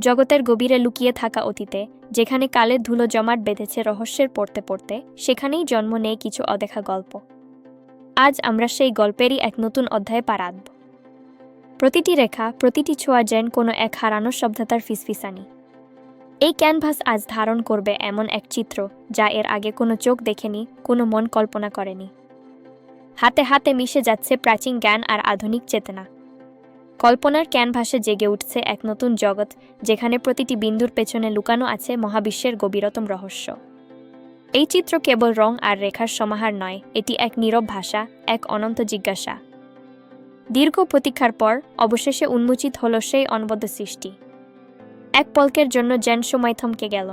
জগতের গভীরে লুকিয়ে থাকা অতীতে, যেখানে কালের ধুলো জমাট বেঁধেছে রহস্যের পড়তে পড়তে, সেখানেই জন্ম নেয় কিছু অদেখা গল্প। আজ আমরা সেই গল্পেরই এক নতুন অধ্যায়ে পা রাখব। প্রতিটি রেখা, প্রতিটি ছোঁয়া যেন কোনো এক হারানো শব্দতার ফিসফিসানি। এই ক্যানভাস আজ ধারণ করবে এমন এক চিত্র, যা এর আগে কোনো চোখ দেখেনি, কোনো মন কল্পনা করেনি। হাতে হাতে মিশে যাচ্ছে প্রাচীন জ্ঞান আর আধুনিক চেতনা। কল্পনার ক্যানভাসে জেগে উঠছে এক নতুন জগৎ, যেখানে প্রতিটি বিন্দুর পেছনে লুকানো আছে মহাবিশ্বের গভীরতম রহস্য। এই চিত্র কেবল রং আর রেখার সমাহার নয়, এটি এক নীরব ভাষা, এক অনন্ত জিজ্ঞাসা। দীর্ঘ প্রতীক্ষার পর, অবশেষে উন্মোচিত হল সেই অনবদ্য সৃষ্টি। এক পলকের জন্য যেন সময় থমকে গেল।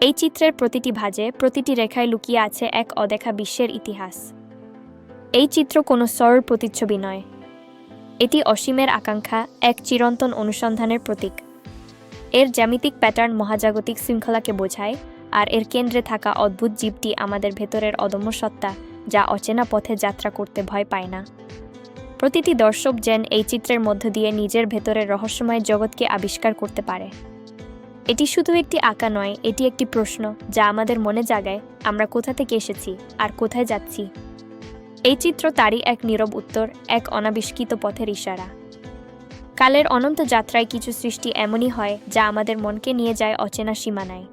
এই চিত্রের প্রতিটি ভাজে, প্রতিটি রেখায় লুকিয়ে আছে এক অদেখা বিশ্বের ইতিহাস। এই চিত্র কোনো সরল প্রতিচ্ছবি নয়। এটি অসীমের আকাঙ্ক্ষা, এক চিরন্তন অনুসন্ধানের প্রতীক। এর জ্যামিতিক প্যাটার্ন মহাজাগতিক শৃঙ্খলাকে বোঝায়, আর এর কেন্দ্রে থাকা অদ্ভুত জীবটি আমাদের ভেতরের অদম্য সত্তা, যা অচেনা পথে যাত্রা করতে ভয় পায় না। প্রতিটি দর্শক যেন এই চিত্রের মধ্য দিয়ে নিজের ভেতরের রহস্যময় জগৎকে আবিষ্কার করতে পারে। এটি শুধু একটি আঁকা নয়, এটি একটি প্রশ্ন, যা আমাদের মনে জাগায়, আমরা কোথা থেকে এসেছি, আর কোথায় যাচ্ছি। এই চিত্র তারই এক নীরব উত্তর, এক অনাবিষ্কৃত পথের ইশারা। কালের অনন্ত যাত্রায় কিছু সৃষ্টি এমনই হয়, যা আমাদের মনকে নিয়ে যায় অচেনা সীমানায়।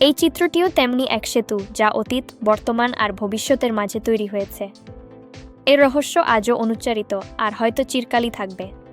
এই চিত্রটিও তেমনি এক সেতু, যা অতীত, বর্তমান আর ভবিষ্যতের মাঝে তৈরি হয়েছে। এর রহস্য আজও অনুচ্চারিত, আর হয়তো চিরকালই থাকবে।